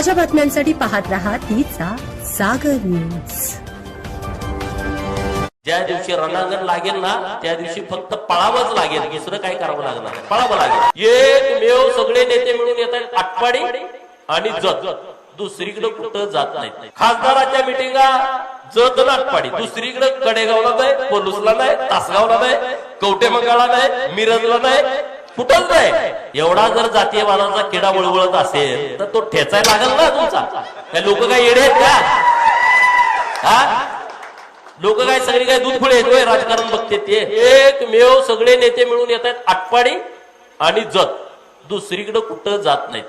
ताज्या बातम्यांसाठी पाहत राहा तीचा सागर न्यूज. ज्या दिवशी रणांगण लागेल ना त्या दिवशी फक्त पळावंच लागेल. दुसरं काय करावं लागणार? पळावं लागेल. एकमेव सगळे नेते मिळून येतात आहेत आटपाडी आणि जत. दुसरीकडे कुठं जात नाही खासदाराच्या मिटिंगा जत आणि आटपाडी. दुसरीकडे कडेगावला नाही पलूसला नाही तासगावला नाही कवटेमंगाला नाही मिरजला नाही कुठंच नाही एवढा जर जातीयवादाचा किडा वळवळत असेल तर तो ठेचायला लागेल ना तुमचा. काय लोक काय येडे आहेत का? हा? लोक काय सगळी काय दूध फुले येतोय? राजकारण बघते ते. एकमेव सगळे नेते मिळून येत आहेत आटपाडी आणि जत. दुसरीकडे कुठं जात नाहीत.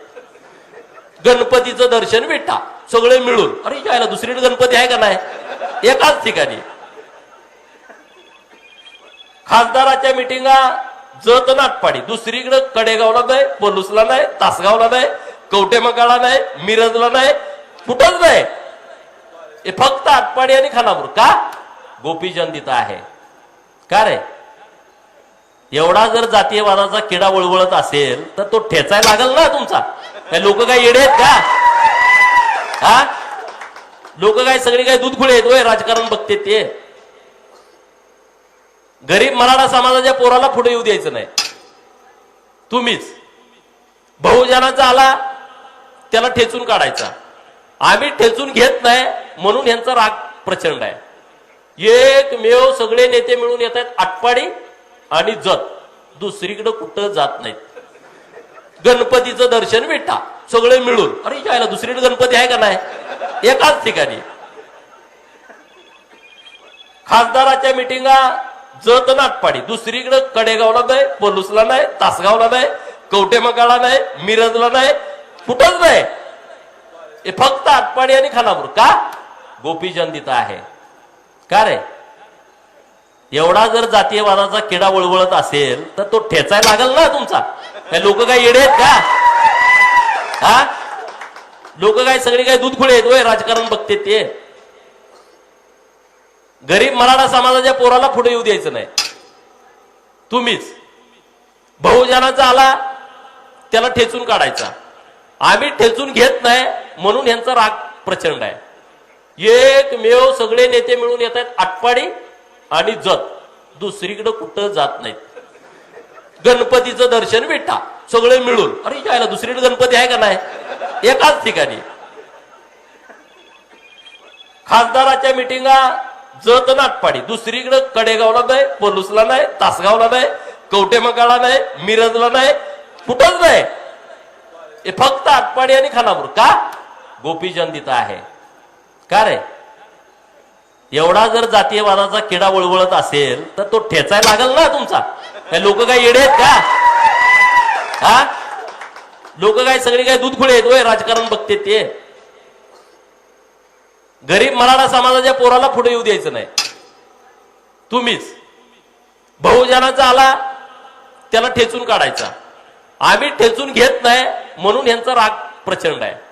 गणपतीचं दर्शन भेटा सगळे मिळून. अरे यायला दुसरीकडे गणपती आहे का नाही? एकाच ठिकाणी. खासदाराच्या मिटिंगा जत नाटपाडी आटपाडी दुसरीकडे कडेगावला नाही पलूसला नाही तासगावला नाही कवटेमंगाळा नाही मिरजला नाही कुठंच नाही. हे फक्त आटपाडी आणि खानापूर. का? गोपीचंद तिथं आहे. का रे? एवढा जर जातीयवादाचा किडा वळवळत असेल तर तो ठेचायला लागेल ना तुमचा. काय लोक काय येडे आहेत का? हा? लोक काय सगळी काय दूध खुळे आहेत? राजकारण बघते ते. गरीब मराठा समाजाच्या पोराला पुढे येऊ द्यायचं नाही. तुम्हीच. बहुजनाचा आला त्याला ठेचून काढायचा. आम्ही ठेचून घेत नाही म्हणून यांचा राग प्रचंड आहे. एकमेव सगळे नेते मिळून येत आहेत आटपाडी आणि जत. दुसरीकडे कुठं जात नाहीत. गणपतीचं दर्शन भेटा सगळे मिळून. अरे यायला दुसरीकडे गणपती आहे का नाही? एकाच ठिकाणी. खासदाराच्या मिटिंगा जत नाटपाडी दुसरीकडं दुसरीकडे कडेगावला नाही पलूसला नाही तासगावला नाही कवटेमंगाळा नाही मिरजला नाही कुठंच नाही. हे फक्त आटपाडी आणि खानापूर. का? गोपीचंद तिथं आहे. का रे? एवढा जर जातीयवादाचा किडा वळवळत असेल तर तो ठेचायला लागेल ना तुमचा. काय लोक काय येडे आहेत का? हा? लोक काय सगळी काय दूध खुळे येतोय राजकारण बघते ते. गरीब मराठा समाजाच्या पोराला पुढे येऊ द्यायचं नाही. तुम्हीच. बहुजनाचा आला त्याला ठेचून काढायचा. आम्ही ठेचून घेत नाही म्हणून यांचा राग प्रचंड आहे. एकमेव सगळे नेते मिळून येत आहेत आटपाडी आणि जत. दुसरीकडे कुठं जात नाहीत. गणपतीचं दर्शन भेटा सगळे मिळून. अरे यायला दुसरीकडे गणपती आहे का नाही? एकाच ठिकाणी. खासदाराच्या मिटिंगा जत नाटपाडी दुसरीकडं दुसरीकडे कडेगावला नाही पलूसला नाही तासगावला नाही कवटेमंगाळा नाही मिरजला नाही कुठंच नाही. फक्त आटपाडी आणि खानापूर. का? गोपीचंद तिथं आहे. का रे? एवढा जर जातीयवादाचा किडा वळवळत असेल तर तो ठेचायला लागेल ना तुमचा. काय लोक काय येडे आहेत का? हा? लोक काय सगळी काय दूध खुळे येतोय राजकारण बघते ते. गरीब मराठा समाजाच्या पोराला पुढे येऊ द्यायचं नाही. तुम्हीच. बहुजनाचा आला त्याला ठेचून काढायचा. आम्ही ठेचून घेत नाही म्हणून यांचा राग प्रचंड आहे.